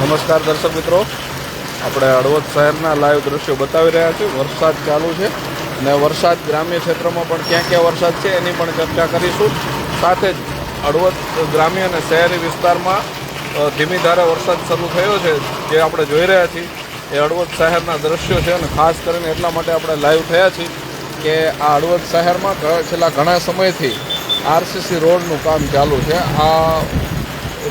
નમસ્કાર દર્શક મિત્રો. આપણે હળવદ શહેરના લાઈવ દ્રશ્યો બતાવી રહ્યા છીએ. વરસાદ ચાલુ છે અને વરસાદ ગ્રામ્ય ક્ષેત્રમાં પણ ક્યાં ક્યાં વરસાદ છે એની પણ ચર્ચા કરીશું. સાથે જ હળવદ ગ્રામ્ય અને શહેરી વિસ્તારમાં ધીમી ધારે વરસાદ શરૂ થયો છે. જે આપણે જોઈ રહ્યા છીએ એ હળવદ શહેરના દ્રશ્યો છે અને ખાસ કરીને એટલા માટે આપણે લાઈવ થયા છીએ કે આ હળવદ શહેરમાં છેલ્લા ઘણા સમયથી આરસીસી રોડનું કામ ચાલુ છે. આ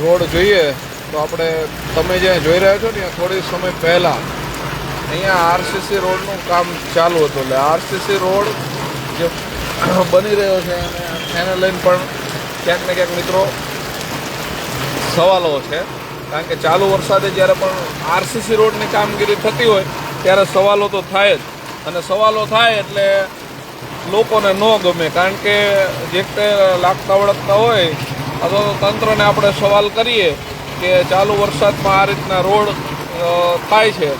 રોડ જોઈએ તો આપણે તમે જ્યાં જોઈ રહ્યા છો ને થોડી સમય પહેલાં અહીંયા આરસીસી રોડનું કામ ચાલુ હતું. એટલે આરસીસી રોડ જે બની રહ્યો છે એને લઈને પણ ક્યાંક ને ક્યાંક મિત્રો સવાલો છે. કારણ કે ચાલુ વરસાદે જ્યારે પણ આરસીસી રોડની કામગીરી થતી હોય, ત્યારે સવાલો તો થાય જ. અને સવાલો થાય એટલે લોકોને ન ગમે. કારણ કે જે તે લાગતા વળગતા હોય, અથવા તો તંત્રને આપણે સવાલ કરીએ કે ચાલુ વરસાદમાં આ રીતના રોડ થાય છે.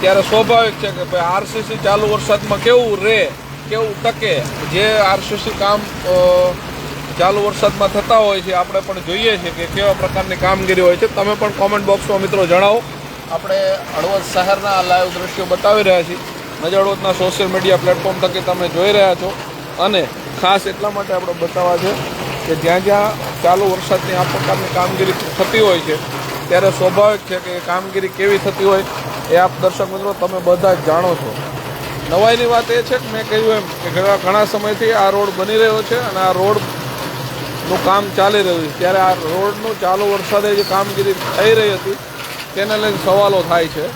ત્યારે સ્વાભાવિક છે કે ભાઈ આરસીસી ચાલુ વરસાદમાં કેવું રહે કેવું ટકે, જે આરસીસી કામ ચાલુ વરસાદમાં થતા હોય છે, આપણે પણ જોઈએ છીએ કે કેવા પ્રકારની કામગીરી હોય છે. તમે પણ કોમેન્ટ બોક્સમાં મિત્રો જણાવો. આપણે હળવદ શહેરના લાઈવ દ્રશ્યો બતાવી રહ્યા છીએ. નજર હળવદના સોશિયલ મીડિયા પ્લેટફોર્મ થકી તમે જોઈ રહ્યા છો. અને ખાસ એટલા માટે આપણે બતાવવા છે કે જ્યાં જ્યાં ચાલુ વરસાદની આ પ્રકારની કામગીરી થતી હોય છે, ત્યારે સ્વાભાવિક છે કે એ કામગીરી કેવી થતી હોય એ આપ દર્શક મિત્રો તમે બધા જ જાણો છો. નવાઈની વાત એ છે કે મેં કહ્યું એમ કે ઘણા ઘણા સમયથી આ રોડ બની રહ્યો છે અને આ રોડનું કામ ચાલી રહ્યું છે. ત્યારે આ રોડનું ચાલુ વરસાદે જે કામગીરી થઈ રહી હતી, તેને લઈને સવાલો થાય છે.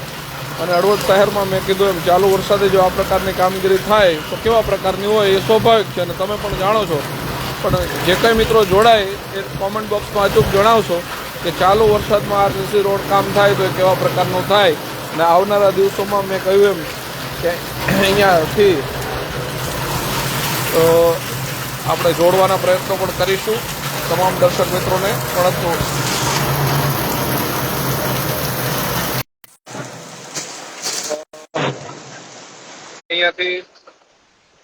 અને હળવદ શહેરમાં મેં કીધું એમ, ચાલુ વરસાદે જો આ પ્રકારની કામગીરી થાય, તો કેવા પ્રકારની હોય એ સ્વાભાવિક છે અને તમે પણ જાણો છો. પણ જે કંઈ મિત્રો જોડાય એ કોમેન્ટ બોક્સમાં અચૂક જણાવશો કે ચાલુ વરસાદમાં આરસીસી રોડ કામ થાય તો એ કેવા પ્રકારનું થાય? અને આવનારા દિવસોમાં મેં કહ્યું એમ કે અહીંયાથી આપણે જોડવાના પ્રયત્નો પણ કરીશું. તમામ દર્શક મિત્રોને પરંતુ અહીંયાથી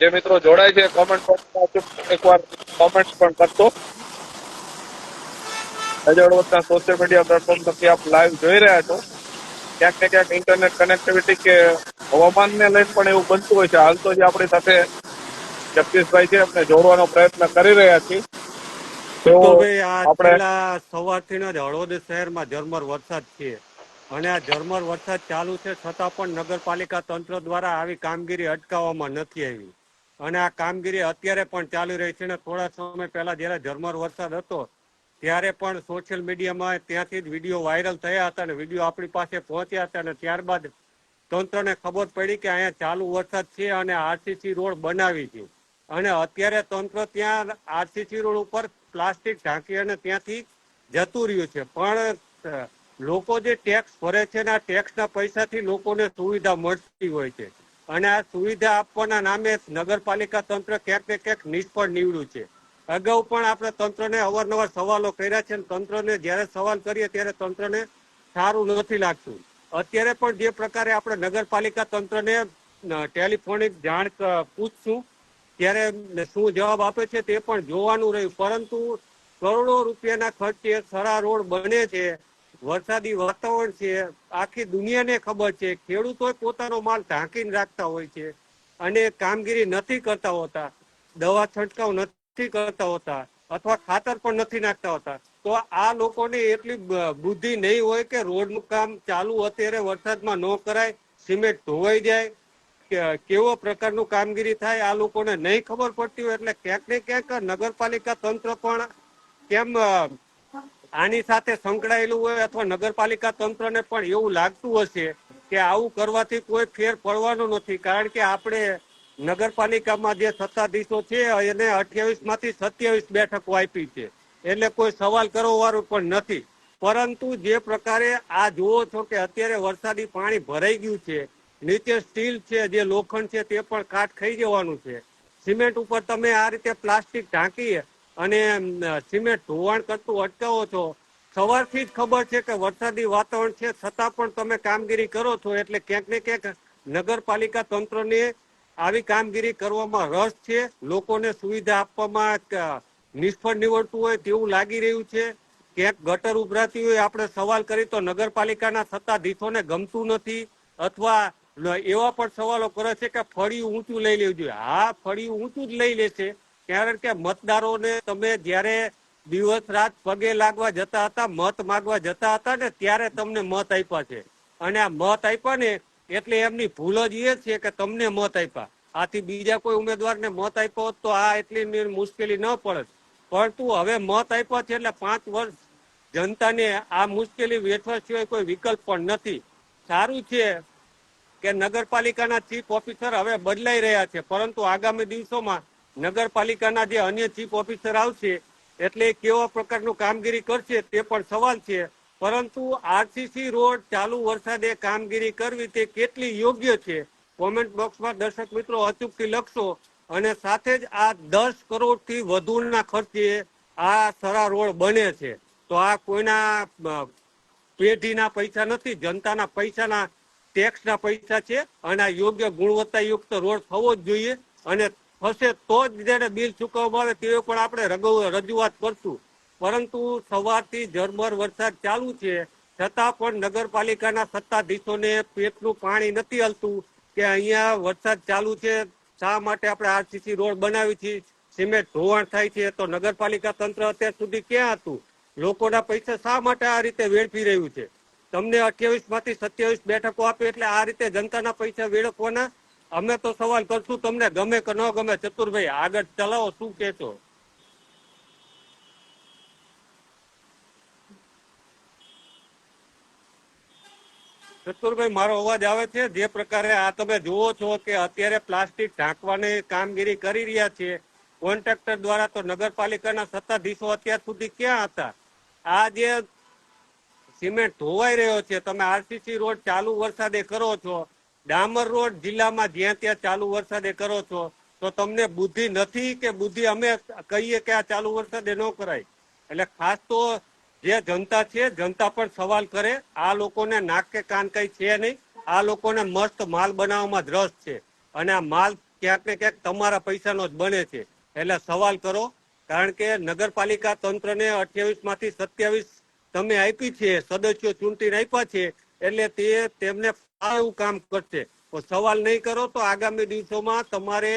જે મિત્રો જોડાય છે કોમેન્ટ બોક્સમાં એકવાર કોમેન્ટ પણ કરશો અજળવદના સોશિયલ મીડિયા પ્લેટફોર્મ પરથી આપ લાઈવ જોઈ રહ્યા છો. ક્યાંક ને ક્યાંક ઇન્ટરનેટ કનેક્ટિવિટી કે હવામાનને લઈને પણ એવું બનતું હોય છે. હાલ તો જે આપણી સાથે જગદીશભાઈ છે એમને જોડવાનો પ્રયત્ન કરી રહ્યા છીએ. સવારથી જ હળવદ શહેરમાં ઝરમર વરસાદ છે. અને આ ઝરમર વરસાદ ચાલુ છે છતાં પણ નગરપાલિકા તંત્ર દ્વારા આવી કામગીરી અટકાવવામાં નથી આવી. અને આ કામગીરી અત્યારે પણ ચાલી રહી છે અને થોડા સમય પહેલા જ્યારે ઝરમર વરસાદ હતો, ત્યારે પણ સોશિયલ મીડિયામાં ત્યાંથી જ વીડિયો વાયરલ થયા હતા અને વીડિયો આપણી પાસે પહોંચ્યા હતા અને ત્યારબાદ તંત્રને ખબર પડી કે અહીંયા ચાલુ વરસાદ છે અને આરસીસી રોડ બનાવી છે. અને અત્યારે તંત્ર ત્યાં આરસીસી રોડ ઉપર પ્લાસ્ટિક ઢાંકી અને ત્યાંથી જતું રહ્યું છે. પણ લોકો જે ટેક્સ ભરે છે ને આ ટેક્સના પૈસાથી લોકોને સુવિધા મળતી હોય છે. અને આ સુવિધા આપવાના નામે નગરપાલિકા તંત્ર ક્યાંક ને ક્યાંક નિષ્ફળ નીવડ્યું છે. અગાઉ પણ આપણે તંત્રને અવારનવાર સવાલો કર્યા છે તંત્રને જ્યારે સવાલ કરીએ ત્યારે તંત્રને સારું નથી લાગતું. અત્યારે પણ જે પ્રકારે આપણે નગરપાલિકા તંત્રને ટેલિફોનિક જાણ પૂછશું, ત્યારે શું જવાબ આપે છે તે પણ જોવાનું રહ્યું. પરંતુ કરોડો રૂપિયાના ખર્ચે સરા રોડ બને છે વરસાદી વાતાવરણ છે, આખી દુનિયાને ખબર છે ખેડૂતો પોતાનો માલ ઢાંકીને રાખતા હોય છે અને કામગીરી નથી કરતા હોતા, દવા છંટકાવ નથી કરતા હોતા અથવા ખાતર પણ નથી નાખતા હોતા. તો આ લોકોને એટલી બુદ્ધિ નહીં હોય કે રોડનું કામ ચાલુ અત્યારે વરસાદમાં ન કરાય, સિમેન્ટ ધોવાઈ જાય કેવો પ્રકારનું કામગીરી થાય આ લોકોને નહીં ખબર પડતી હોય એટલે ક્યાંક ને ક્યાંક નગરપાલિકા તંત્ર પણ કેમ આની સાથે સંકળાયેલું હોય અથવા નગરપાલિકા તંત્રને પણ એવું લાગતું હશે કે આવું કરવાથી કોઈ ફેર પડવાનો નથી. કારણ કે આપણે નગરપાલિકામાં જે સત્તાધીશો છે, એને અઠ્યાવીસમાંથી સત્યાવીસ બેઠકો આપી છે. એટલે કોઈ સવાલ કરવો વાળું પણ નથી. પરંતુ જે પ્રકારે આ જુઓ છો કે અત્યારે વરસાદી પાણી ભરાઈ ગયું છે, નીચે સ્ટીલ છે, જે લોખંડ છે, તે પણ કાટ ખાઈ જવાનું છે. સિમેન્ટ ઉપર તમે આ રીતે પ્લાસ્ટિક ઢાંકી અને સિમેન્ટ ધોવાણ કરતું અટકાવો છો. સવારથી જ ખબર છે કે વરસાદી વાતાવરણ છે. છતાં પણ તમે કામગીરી કરો છો એટલે ક્યાંક ને ક્યાંક નગરપાલિકા તંત્રને આવી કામગીરી કરવામાં રસ છે. લોકોને સુવિધા આપવામાં નિષ્ફળ નીવડતું હોય તેવું લાગી રહ્યું છે. ક્યાંક ગટર ઉભરાતી હોય આપણે સવાલ કરી તો નગરપાલિકાના સત્તાધીશોને ગમતું નથી અથવા એવા પણ સવાલો કરે છે કે ફળિયું ઊંચું લઈ લેવું જોઈએ. હા, ફળિયું ઊંચું જ લઈ લેશે. કારણ કે મતદારોને તમે જ્યારે દિવસ રાત પગે લાગવા જતા હતા, મત માગવા જતા હતા ને, ત્યારે તમને મત આપ્યા છે. અને આ મત આપ્યા ને એટલે એમની ભૂલ જ એ છે કે તમને મત આપ્યા. આથી બીજા કોઈ ઉમેદવારને મત આપ્યો હોત તો આ એટલી મુશ્કેલી ન પડે પરંતુ હવે મત આપ્યા છે એટલે પાંચ વર્ષ જનતાને આ મુશ્કેલી વેઠવા સિવાય કોઈ વિકલ્પ પણ નથી. સારું છે કે નગરપાલિકાના ચીફ ઓફિસર હવે બદલાઈ રહ્યા છે, પરંતુ આગામી દિવસોમાં નગરપાલિકાના જે અન્ય ચીફ ઓફિસર આવશે, એટલે કેવા પ્રકારનું કામગીરી કરશે તે પણ સવાલ છે. પરંતુ આરસીસી રોડ ચાલુ વરસાદે કામગીરી કરવી તે કેટલી યોગ્ય છે? કોમેન્ટ બોક્સમાં દર્શક મિત્રો અચૂકથી લખશો. અને સાથે જ આ દસ કરોડથી વધુના ખર્ચે આ સરા રોડ બને છે. તો આ કોઈના પેઢીના પૈસા નથી, જનતાના પૈસાના, ટેક્સના પૈસા છે. અને આ યોગ્ય ગુણવત્તાયુક્ત રોડ થવો જ જોઈએ. અને થશે તો જ જેને બિલ ચૂકવવામાં આવે તેઓ પણ આપણે રજૂઆત કરશું. પરંતુ સવારથી ઝરમર વરસાદ ચાલુ છે. છતાં પણ નગરપાલિકાના સત્તાધીશોને પેટનું પાણી નથી હલતું કે અહીંયા વરસાદ ચાલુ છે. શા માટે આપણે આરસીસી રોડ બનાવી છે? સિમેન્ટ ધોવાણ થાય છે. તો નગરપાલિકા તંત્ર અત્યાર સુધી ક્યાં હતું? લોકોના પૈસા શા માટે આ રીતે વેડફી રહ્યું છે? તમને અઠ્યાવીસમાંથી સત્યાવીસ બેઠકો આપી એટલે આ રીતે જનતાના પૈસા વેડફવાના અમે તો સવાલ કરશું તમને, ગમે કે ન ગમે, ચતુરભાઈ, આગળ ચલાવો, શું કહેશો? ચતુરભાઈ, મારો અવાજ આવે છે? જે પ્રકારે આ તમે જુઓ છો કે અત્યારે પ્લાસ્ટિક ઢાંકવાની કામગીરી કરી રહ્યા છે. કોન્ટ્રાક્ટર દ્વારા તો નગરપાલિકાના સત્તાધીશો અત્યાર સુધી ક્યાં હતા? આ જે સિમેન્ટ ધોવાઈ રહ્યો છે, તમે આરસીસી રોડ ચાલુ વરસાદે કરો છો ડામર રોડ જિલ્લામાં જ્યાં ત્યાં ચાલુ વરસાદે કરો છો, તો તમને બુદ્ધિ નથી કે બુદ્ધિ અમે કહીએ કે આ ચાલુ વરસાદે ન કરાય. એટલે ખાસ તો જે જનતા છે, જનતા પણ સવાલ કરે, આ લોકોને નાક કે કાન કઈ છે નહીં, આ લોકોને મસ્ત માલ બનાવવામાં જ રસ છે. અને આ માલ ક્યાંક ને ક્યાંક તમારા પૈસાનો જ બને છે. એટલે સવાલ કરો, કારણ કે નગરપાલિકા તંત્રને અઠ્યાવીસમાંથી સત્યાવીસ તમે આપી છે, સદસ્યો ચૂંટીને આપ્યા છે એટલે તે તેમને એવું કામ કરશે. સવાલ નહીં કરો તો આગામી દિવસોમાં તમારે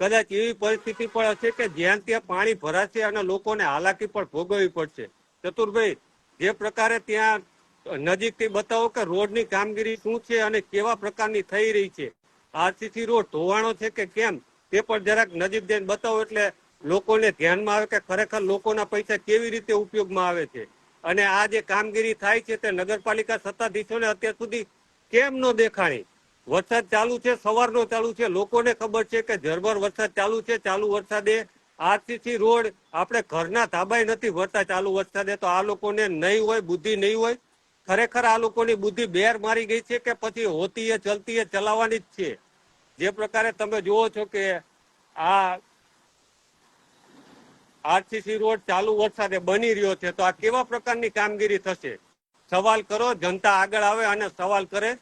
કદાચ એવી પરિસ્થિતિ પણ હશે કે જ્યાં ત્યાં પાણી ભરાશે અને લોકોને હાલાકી પણ ભોગવવી પડશે. ચતુરભાઈ, જે પ્રકારે ત્યાં નજીકથી બતાવો કે રોડની કામગીરી શું છે અને કેવા પ્રકારની થઈ રહી છે? આરસીસી રોડ ધોવાણો છે કે કેમ? તે પણ જરાક નજીક જઈને બતાવો એટલે લોકોને ધ્યાનમાં આવે કે ખરેખર લોકોના પૈસા કેવી રીતે ઉપયોગમાં આવે છે? અને આ જે કામગીરી થાય છે તે નગરપાલિકા સત્તાધીશોને અત્યાર સુધી કેમ ન દેખાણી વરસાદ ચાલુ છે, સવારનો ચાલુ છે. લોકોને ખબર છે કે ઝરમર વરસાદ ચાલુ છે. ચાલુ વરસાદે આરસીસી રોડ આપણે ઘરના તાબાઈ નથી ભરતા. ચાલુ વરસાદે તો આ લોકોને નહીં હોય, બુદ્ધિ નહીં હોય. ખરેખર આ લોકોની બુદ્ધિ બેર મારી ગઈ છે કે પછી હોતી એ ચલતી એ ચલાવવાની જ છે? જે પ્રકારે તમે જુઓ છો કે આ આરસીસી રોડ ચાલુ વરસાદે બની રહ્યો છે, તો આ કેવા પ્રકારની કામગીરી થશે? સવાલ કરો, જનતા આગળ આવે અને સવાલ કરે.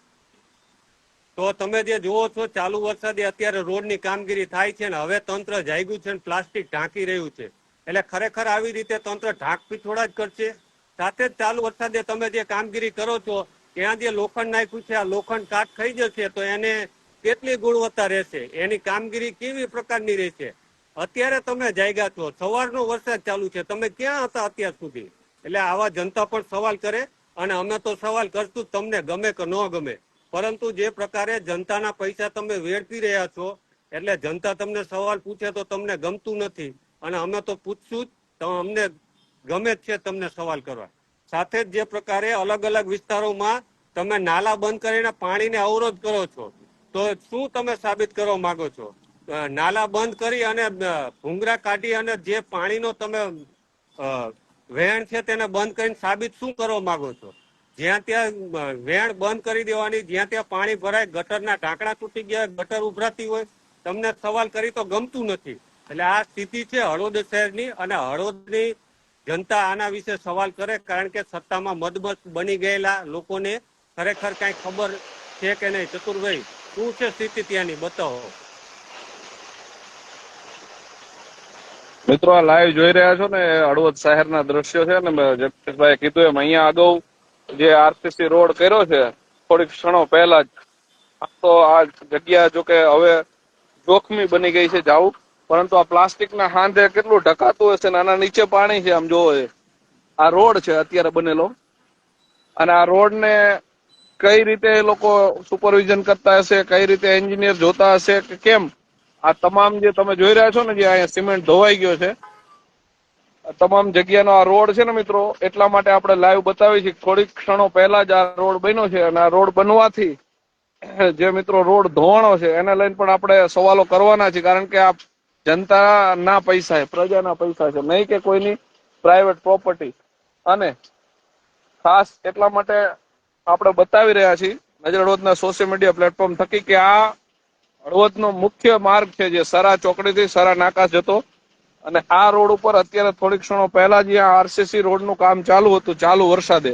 તો તમે જે જુઓ છો, ચાલુ વરસાદે અત્યારે રોડની કામગીરી થાય છે ને હવે તંત્ર જાગ્યું છે ને પ્લાસ્ટિક ઢાંકી રહ્યું છે. એટલે ખરેખર આવી રીતે તંત્ર ઢાંક પીછોડા જ કરશે. સાથે જ ચાલુ વરસાદે તમે જે કામગીરી કરો છો, ત્યાં જે લોખંડ નાખ્યું છે, આ લોખંડ કાટ ખાઈ જશે, તો એને કેટલી ગુણવત્તા રહેશે? એની કામગીરી કેવી પ્રકારની રહેશે? અત્યારે તમે જાગ્યા છો. સવારનો વરસાદ ચાલુ છે. તમે ક્યાં હતા અત્યાર સુધી? એટલે આવા જનતા પણ સવાલ કરે અને અમે તો સવાલ કરશું તમને, ગમે કે ન ગમે. પરંતુ જે પ્રકારે જનતાના પૈસા તમે વેડફી રહ્યા છો, એટલે જનતા તમને સવાલ પૂછે તો તમને ગમતું નથી. અને અમે તો પૂછશું જ અમને ગમે જ છે તમને સવાલ કરવા. સાથે જ જે પ્રકારે અલગ અલગ વિસ્તારોમાં તમે નાલા બંધ કરીને પાણીને અવરોધ કરો છો, તો શું તમે સાબિત કરવા માંગો છો? નાલા બંધ કરી અને ભૂંગરા કાઢી અને જે પાણીનો તમે વેણ છે તેને બંધ કરીને સાબિત શું કરવા માંગો છો? જ્યાં ત્યાં વેણ બંધ કરી દેવાની, જ્યાં ત્યાં પાણી ભરાય, ગટરના ઢાંકણા તૂટી ગયા, ગટર ઉભરાતી હોય, તમને સવાલ કરી તો ગમતું નથી. એટલે આ સ્થિતિ છે હળવદ શહેરની અને હળવદની જનતા આના વિશે સવાલ કરે, કારણ કે સત્તામાં મદમસ્ત બની ગયેલા લોકોને ખરેખર કઈ ખબર છે કે નહીં? ચતુરભાઈ, શું છે સ્થિતિ ત્યાંની? બતાવો. મિત્રો, આ લાઈવ જોઈ રહ્યા છો ને હળવદ શહેરના દ્રશ્યો છે ને જગદીશભાઈ કીધું એમ, અહીંયા અગાઉ જે આરસીસી રોડ કર્યો છે, થોડીક ક્ષણો પહેલા જ તો આ જગ્યા જો કે હવે જોખમી બની ગઈ છે જાવું, પરંતુ આ પ્લાસ્ટિકના હાંધે કેટલું ઢકાતું હશે ને, આના નીચે પાણી છે આમ જોવો આ રોડ છે અત્યારે બનેલો. અને આ રોડને કઈ રીતે લોકો સુપરવિઝન કરતા હશે, કઈ રીતે એન્જિનિયર જોતા હશે, કે કેમ? આ તમામ જે તમે જોઈ રહ્યા છો ને જે અહીંયા સિમેન્ટ ધોવાઈ ગયો છે તમામ જગ્યાનો આ રોડ છે ને મિત્રો, એટલા માટે આપણે લાઈવ બતાવી છે થોડીક ક્ષણો પહેલા જ આ રોડ બન્યો છે અને આ રોડ બનવાથી જે મિત્રો રોડ ધોવાણો છે, એને લઈને પણ આપણે સવાલો કરવાના છે, કારણ કે આ જનતાના પૈસા છે, પ્રજાના પૈસા છે, નહીં કે કોઈની પ્રાઇવેટ પ્રોપર્ટી અને ખાસ એટલા માટે આપણે બતાવી રહ્યા છીએ, નજર રોજના સોશિયલ મીડિયા પ્લેટફોર્મ થકી કે આ હળવદનો મુખ્ય માર્ગ છે જે સરા ચોકડીથી સરા નાકા જતો અને આ રોડ ઉપર અત્યારે થોડીક ક્ષણો પહેલા જ્યાં આરસીસી રોડનું કામ ચાલુ હતું, ચાલુ વરસાદે.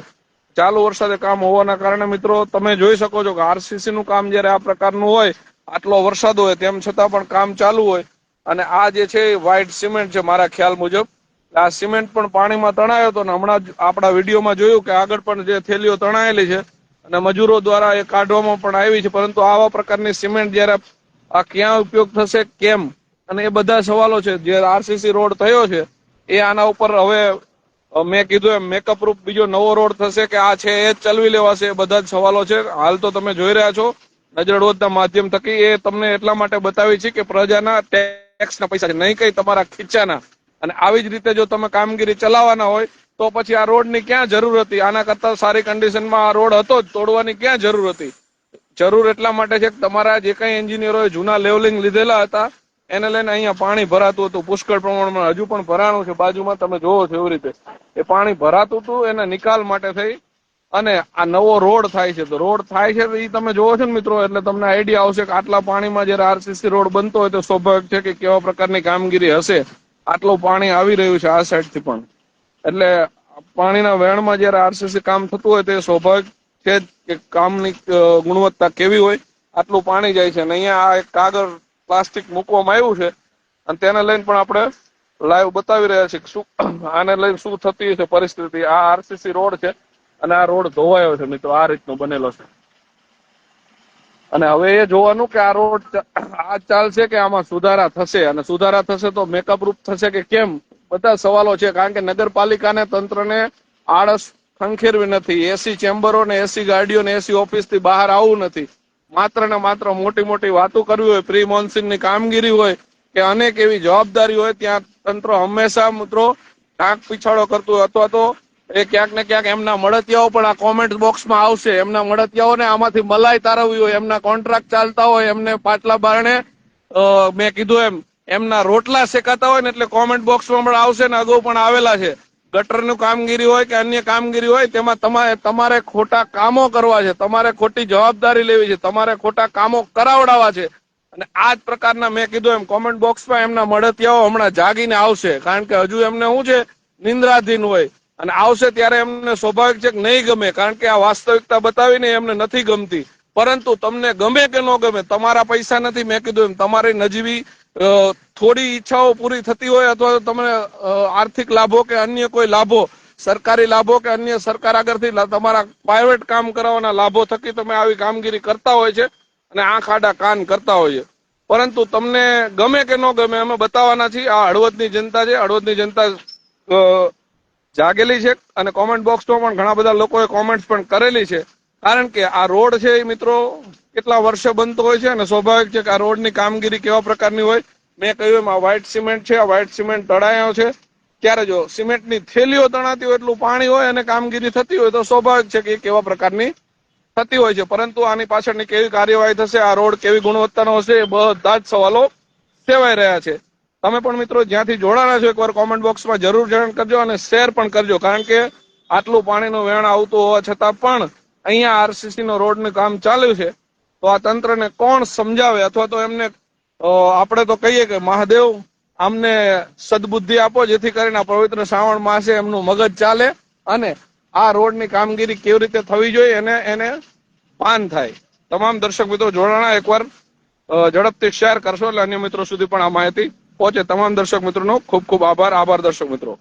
ચાલુ વરસાદે કામ હોવાના કારણે મિત્રો તમે જોઈ શકો છો કે આરસીસી નું કામ જ્યારે આ પ્રકારનું હોય, આટલો વરસાદ હોય, તેમ છતાં પણ કામ ચાલુ હોય. અને આ જે છે વ્હાઇટ સિમેન્ટ છે મારા ખ્યાલ મુજબ. આ સિમેન્ટ પણ પાણીમાં તણાયો હતો ને હમણાં આપણા વિડીયોમાં જોયું કે આગળ પણ જે થેલીઓ તણાયેલી છે અને મજૂરો દ્વારા એ કાઢવામાં પણ આવી છે, પરંતુ આવા પ્રકારની સિમેન્ટ જ્યારે આ ક્યાં ઉપયોગ થશે, કેમ? અને એ બધા સવાલો છે. જે આરસીસી રોડ થયો છે, એ આના ઉપર હવે મેં કીધું એમ મેકઅપ રૂપ બીજો નવો રોડ થશે કે આ છે, એ ચલવી લેવાશે, એ બધા જ સવાલો છે. હાલ તો તમે જોઈ રહ્યા છો, નજર માધ્યમ થકી. એ તમને એટલા માટે બતાવી છે કે પ્રજાના ટેક્સના પૈસા છે. નહીં કઈ તમારા ખીચાના અને આવી જ રીતે જો તમે કામગીરી ચલાવવાના હોય, તો પછી આ રોડની ક્યાં જરૂર હતી? આના કરતા સારી કન્ડિશનમાં આ રોડ હતો જ, તોડવાની ક્યાં જરૂર હતી? જરૂર એટલા માટે છે કે તમારા જે કઈ એન્જિનિયરોએ જૂના લેવલિંગ લીધેલા હતા, એને લઈને અહીંયા પાણી ભરાતું હતું. પુષ્કળ પ્રમાણમાં હજુ પણ ભરાણું છે. બાજુમાં તમે જોવો છો એવી રીતે. એ પાણી ભરાતું હતું, એના નિકાલ માટે થઈ અને આ નવો રોડ થાય છે. તો રોડ થાય છે તો એ તમે જોવો છો ને મિત્રો, એટલે તમને આઈડિયા આવશે કે આટલા પાણીમાં જયારે આરસીસી રોડ બનતો હોય તો સ્વાભાવિક છે કે કેવા પ્રકારની કામગીરી હશે. આટલું પાણી આવી રહ્યું છે આ સાઈડથી પણ. એટલે પાણીના વહેણમાં જયારે આરસીસી કામ થતું હોય તે સ્વાભાવિક છે જ કે કામની ગુણવત્તા કેવી હોય, આટલું પાણી જાય છે. અને અહીંયા આ એક કાગળ પ્લાસ્ટિક મૂકવામાં આવ્યું છે. અને તેને લઈને પણ આપણે લાઈવ બતાવી રહ્યા છીએ શું આને લઈને શું થતી છે પરિસ્થિતિ. આ આરસીસી રોડ છે અને આ રોડ ધોવાયો છે મિત્રો. આ રીતનો બનેલો છે. અને હવે એ જોવાનું કે આ રોડ આ ચાલશે કે આમાં સુધારા થશે? અને સુધારા થશે તો મેકઅપ રૂપ થશે કે કેમ? બધા સવાલો છે. કારણ કે નગરપાલિકાને, તંત્રને આળસ ખંખેરવી નથી. એસી ચેમ્બરો ને એસી ગાડીઓ ને એસી ઓફિસથી બહાર આવવું નથી. માત્ર ને માત્ર મોટી મોટી વાતો કરવી હોય, પ્રી મોન્સૂનની કામગીરી હોય, કે અનેક એવી જવાબદારી હોય, ત્યાં તંત્ર હંમેશા મિત્રો ટાંક પીછાડો કરતું અથવા તો એ ક્યાંક ને ક્યાંક એમના મળતિયાઓ પણ આ કોમેન્ટ બોક્સમાં આવશે. એમના મળતિયાઓને આમાંથી મલાઈ તારવવી હોય, એમના કોન્ટ્રાક્ટ ચાલતા હોય, એમને પાટલા બારણે મેં કીધું એમ, એમના રોટલા શેકાતા હોય ને એટલે કોમેન્ટ બોક્સમાં પણ આવશે ને અગાઉ પણ આવેલા છે. ગટરનું કામગીરી હોય કે અન્ય કામગીરી હોય, તેમાં તમારે તમારે ખોટા કામો કરવા છે. તમારે ખોટી જવાબદારી લેવી છે. તમારે ખોટા કામો કરાવડાવવા છે. અને આ જ પ્રકારના મેં કીધું એમ કોમેન્ટ બોક્સમાં એમના મળતિયાઓ હમણાં જાગીને આવશે. કારણ કે હજુ એમને શું છે? નિંદ્રાધીન હોય. અને આવશે ત્યારે એમને સ્વાભાવિક છે કે નહીં ગમે. કારણ કે આ વાસ્તવિકતા બતાવીને એમને નથી ગમતી. પરંતુ તમને ગમે કે ન ગમે, તમારા પૈસા નથી, મેં કીધું એમ, તમારી નજીવી થોડી ઈચ્છાઓ પૂરી થતી હોય અથવા તો તમને આર્થિક લાભો કે અન્ય કોઈ લાભો, સરકારી લાભો કે અન્ય સરકાર આગળથી તમારા પ્રાઇવેટ કામ કરાવવાના લાભો થકી તમે આવી કામગીરી કરતા હોય છે અને આંખ આડા કાન કરતા હોય છે. પરંતુ તમને ગમે કે ન ગમે, અમે બતાવવાના છીએ, આ હળવદની જનતા છે, હળવદની જનતા જાગેલી છે અને કોમેન્ટ બોક્સમાં પણ ઘણા બધા લોકોએ કોમેન્ટ્સ પણ કરેલી છે. કારણ કે આ રોડ છે એ મિત્રો કેટલા વર્ષે બનતો હોય છે અને સ્વાભાવિક છે કે આ રોડની કામગીરી કેવા પ્રકારની હોય? મેં કહ્યું એમ, આ સિમેન્ટ છે, આ વ્હાઇટ સિમેન્ટ તળાયો છે. ત્યારે જો સિમેન્ટની થેલીઓ તણાતી હોય, એટલું પાણી હોય અને કામગીરી થતી હોય, તો સ્વાભાવિક છે કે એ કેવા પ્રકારની થતી હોય છે. પરંતુ આની પાછળની કેવી કાર્યવાહી થશે, આ રોડ કેવી ગુણવત્તાનો હશે, એ બધા જ સવાલો સેવાઈ રહ્યા છે. તમે પણ મિત્રો જ્યાંથી જોડાણા છો, એકવાર કોમેન્ટ બોક્સમાં જરૂર જાણ કરજો અને શેર પણ કરજો. કારણ કે આટલું પાણીનું વેણ આવતું હોવા છતાં પણ અહીંયા આરસીસી નો રોડનું કામ ચાલ્યું છે, તો આ તંત્રને કોણ સમજાવે અથવા તો એમને આપણે તો કહીએ કે મહાદેવ આમને સદબુદ્ધિ આપો, જેથી કરીને પવિત્ર શ્રાવણ માસે એમનું મગજ ચાલે અને આ રોડની કામગીરી કેવી રીતે થવી જોઈએ એને એને પાન થાય. તમામ દર્શક મિત્રો જોડાણા એકવાર ઝડપથી શેર કરશો. એટલે અન્ય મિત્રો સુધી પણ આ માહિતી પહોંચે. તમામ દર્શક મિત્રોનો ખૂબ ખૂબ આભાર. આભાર દર્શક મિત્રો.